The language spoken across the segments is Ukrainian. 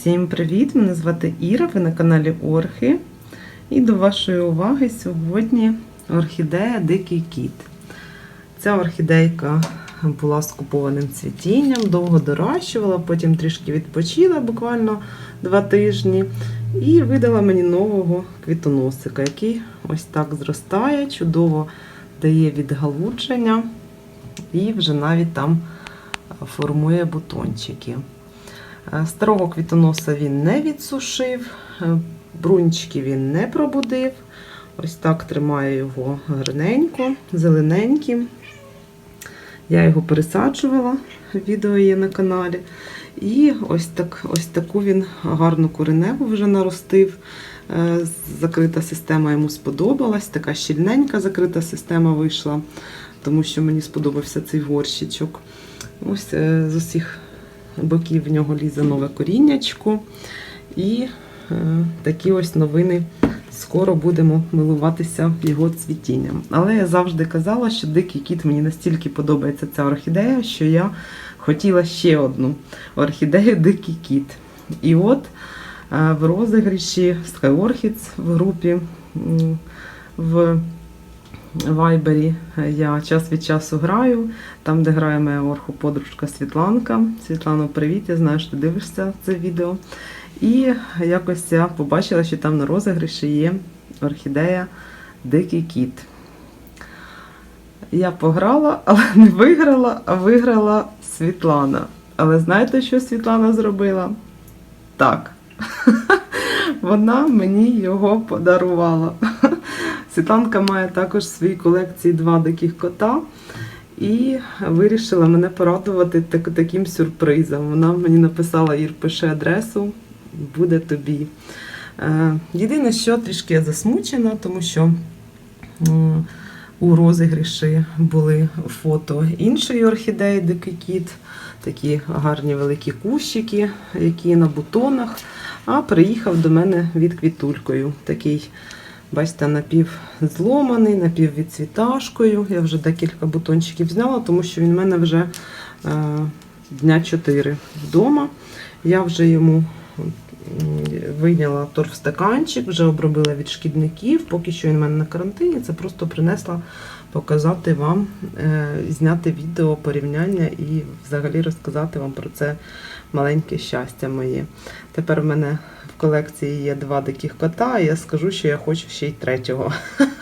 Всім привіт! Мене звати Іра, ви на каналі Орхи. І до вашої уваги сьогодні орхідея Дикий кіт. Ця орхідейка була з купованим цвітінням, довго доращувала, потім трішки відпочила, буквально два тижні, і видала мені нового квітоносика, який ось так зростає, чудово дає відгалудження і вже навіть там формує бутончики. Е, Старого квітоноса він не відсушив, е, брунчики він не пробудив. Ось так тримаю його гарненько, зелененьким. Я його пересаджувала, відео є на каналі. І ось, так, ось таку він гарну кореневу вже наростив. Е, Закрита система йому сподобалась, така щільненька закрита система вийшла, тому що мені сподобався цей горщичок. Ось з усіх боків в нього лізе нове коріннячко. І е, такі ось новини. Скоро будемо милуватися його цвітінням. Але я завжди казала, що дикий кіт мені настільки подобається ця орхідея, що я хотіла ще одну орхідею Дикий кіт. І от е, в розігріші Sky Orchids в групі в Вайбері я час від часу граю, там, де грає моя орху-подружка Світланка. Світлано, привіт! Я знаю, що ти дивишся це відео. І якось я побачила, що там на розіграші є орхідея Дикий кіт. Я пограла, але не виграла, а виграла Світлана. Але знаєте, що Світлана зробила? Так. Вона мені його подарувала. Світланка має також в своїй колекції два диких кота. І вирішила мене порадувати так, таким сюрпризом. Вона мені написала, Ір, пиши адресу, буде тобі. Е, єдине, що трішки я засмучена, тому що у розігріші були фото іншої орхідеї Дикий кіт, такі гарні великі кущики, які на бутонах. А приїхав до мене від квітулькою. Такий, бачите, напів зломаний, напів відцвіташкою. Я вже декілька бутончиків зняла, тому що він в мене вже е, дня 4 вдома. Я вже йому вийняла торфстаканчик, вже обробила від шкідників. Поки що він в мене на карантині. Це просто принесла показати вам, е, зняти відео порівняння і взагалі розказати вам про це маленьке щастя моє. Тепер в мене в колекції є два диких кота, і я скажу, що я хочу ще й третього.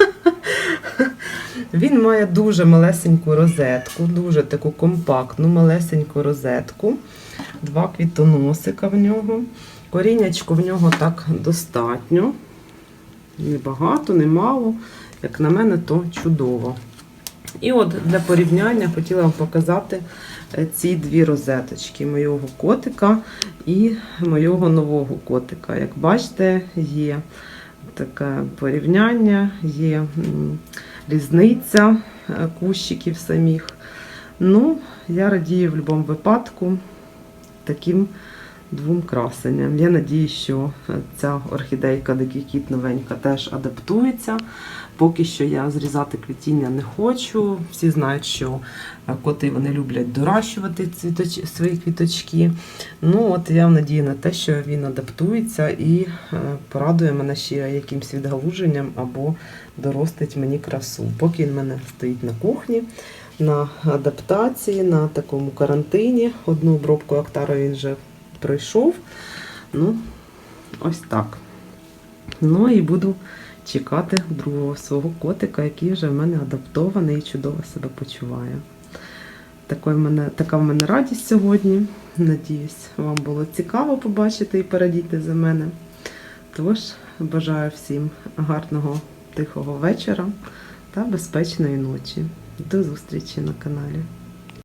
Він має дуже малесеньку розетку, дуже таку компактну, малесеньку розетку, два квітоносика в нього. Коріннячко в нього так достатньо. Не багато, не. Як на мене, то чудово. І от для порівняння хотіла вам показати е, ці дві розеточки моєго котика і моєго нового котика. Як бачите, є таке порівняння, є різниця е, кущиків самих. Ну, я радію в будь-якому випадку таким двом красенням. Я надію, що е, ця орхідейка Дикий кіт новенька теж адаптується. Поки що я зрізати квітіння не хочу. Всі знають, що е, коти вони люблять доращувати цвіточ... свої квіточки. Ну, от я надію на те, що він адаптується і е, порадує мене ще якимсь відгалуженням або доростить мені красу. Поки він мене стоїть на кухні. На адаптації, на такому карантині. Одну обробку актара він вже пройшов. Ну, ось так. Ну і буду чекати другого свого котика, який вже в мене адаптований і чудово себе почуває. Такий в мене, така в мене радість сьогодні. Надіюсь, вам було цікаво побачити і порадіти за мене. Тож, бажаю всім гарного тихого вечора та безпечної ночі. До зустрічі на каналі.